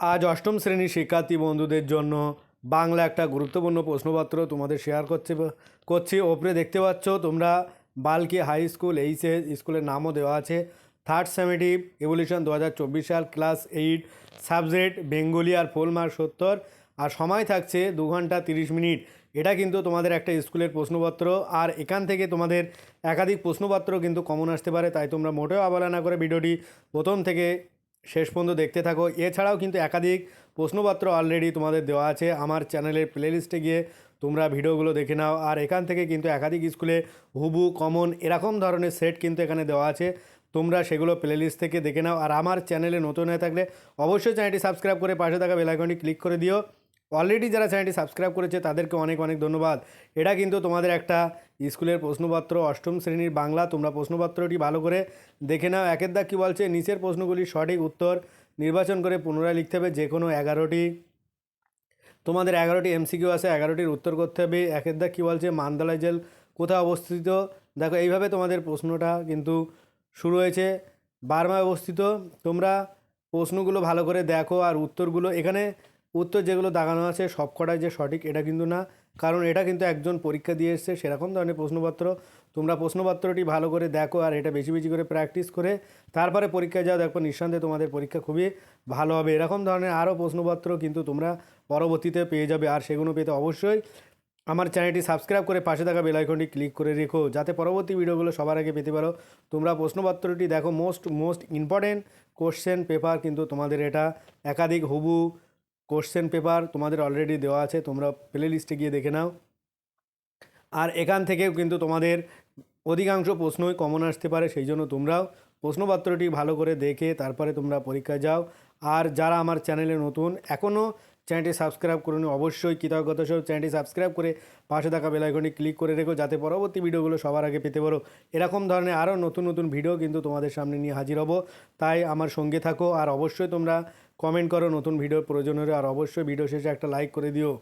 আজ অষ্টম শ্রেণির শিক্ষার্থী বন্ধুদের জন্য বাংলা একটা গুরুত্বপূর্ণ প্রশ্নপত্র তোমাদের শেয়ার করছে করছি। ওপরে দেখতে পাচ্ছ, তোমরা বালকি হাই স্কুল এইচএ স্কুলের নামও দেওয়া আছে। থার্ড সেমেটিভ এভলিউশন দু হাজার চব্বিশ সাল ক্লাস এইট সাবজেক্ট বেঙ্গলি আর ফুল মার্ক সত্তর। আর সময় থাকছে দু ঘণ্টা তিরিশ মিনিট। এটা কিন্তু তোমাদের একটা স্কুলের প্রশ্নপত্র। আর এখান থেকে তোমাদের একাধিক প্রশ্নপত্র কিন্তু কমন আসতে পারে, তাই তোমরা মোটেও অবহেলা না করে ভিডিওটি প্রথম থেকে শেষ পর্যন্ত দেখতে থাকো। এছাড়াও কিন্তু একাধিক প্রশ্নপত্র অলরেডি তোমাদের দেওয়া আছে। আমার চ্যানেলের প্লেলিস্টে গিয়ে তোমরা ভিডিওগুলো দেখে নাও। আর এখান থেকে কিন্তু একাধিক স্কুলে হুবু কমন এরকম ধরনের সেট কিন্তু এখানে দেওয়া আছে। তোমরা সেগুলো প্লেলিস্ট থেকে দেখে নাও। আর আমার চ্যানেলে নতুন হয়ে থাকলে অবশ্যই চ্যানেলটি সাবস্ক্রাইব করে পাশে থাকা বেলাইকনটি ক্লিক করে দিও। অলরেডি যারা চ্যানেলটি সাবস্ক্রাইব করেছে, তাদেরকে অনেক অনেক ধন্যবাদ। এটা কিন্তু তোমাদের একটা স্কুলের প্রশ্নপত্র, অষ্টম শ্রেণির বাংলা, তোমরা প্রশ্নপত্রটি ভালো করে দেখে নাও। একের দাগ কী বলছে, নিচের প্রশ্নগুলির সঠিক উত্তর নির্বাচন করে পুনরায় লিখতে হবে যে কোনো এগারোটি। তোমাদের এগারোটি এমসিকিউ আছে, এগারোটির উত্তর করতে হবে। একের দাগ কী বলছে, মান্দালা জেল কোথায় অবস্থিত? দেখো, এইভাবে তোমাদের প্রশ্নটা কিন্তু শুরু হয়েছে। বার্মায় অবস্থিত, তোমরা প্রশ্নগুলো ভালো করে দেখো আর উত্তরগুলো এখানে উত্তর যেগুলো দাগানো আছে সবকটাই যে সঠিক, এটা কিন্তু না। কারণ এটা কিন্তু একজন পরীক্ষা দিয়ে এসছে, সেরকম ধরনের প্রশ্নপত্র। তোমরা প্রশ্নপত্রটি ভালো করে দেখো আর এটা বেশি বেশি করে প্র্যাকটিস করে, তারপরে পরীক্ষায় যাও, দেখো নিঃসন্দেহে তোমাদের পরীক্ষা খুবই ভালো হবে। এরকম ধরনের আরও প্রশ্নপত্র কিন্তু তোমরা পরবর্তীতে পেয়ে যাবে। আর সেগুলো পেতে অবশ্যই আমার চ্যানেলটি সাবস্ক্রাইব করে পাশে থাকা বেলাইকনটি ক্লিক করে রেখো, যাতে পরবর্তী ভিডিওগুলো সবার আগে পেতে পারো। তোমরা প্রশ্নপত্রটি দেখো most most important question paper কিন্তু তোমাদের এটা একাধিক হুবু কোশ্চেন পেপার তোমাদের অলরেডি দেওয়া আছে, তোমরা প্লে লিস্টে গিয়ে দেখে নাও। আর এখান থেকেও কিন্তু তোমাদের অধিকাংশ প্রশ্নই কমন আসতে পারে, সেই জন্য তোমরাও প্রশ্নপত্রটি ভালো করে দেখে তারপরে তোমরা পরীক্ষায় যাও। আর যারা আমার চ্যানেলে নতুন এখনও চ্যানেলটি সাবস্ক্রাইব করে করুন, অবশ্যই কৃতজ্ঞতা সহ চ্যানেলটি সাবস্ক্রাইব করে পাশে থাকা বেলাইকনটি ক্লিক করে রেখো, যাতে পরবর্তী ভিডিওগুলো সবার আগে পেতে পারো। এরকম ধরনের আরও নতুন নতুন ভিডিও কিন্তু তোমাদের সামনে নিয়ে হাজির হব। তাই আমার সঙ্গে থাকো, আর অবশ্যই তোমরা কমেন্ট করো নতুন ভিডিও প্রয়োজন হলে। আর অবশ্যই ভিডিও শেষে একটা লাইক করে দিও।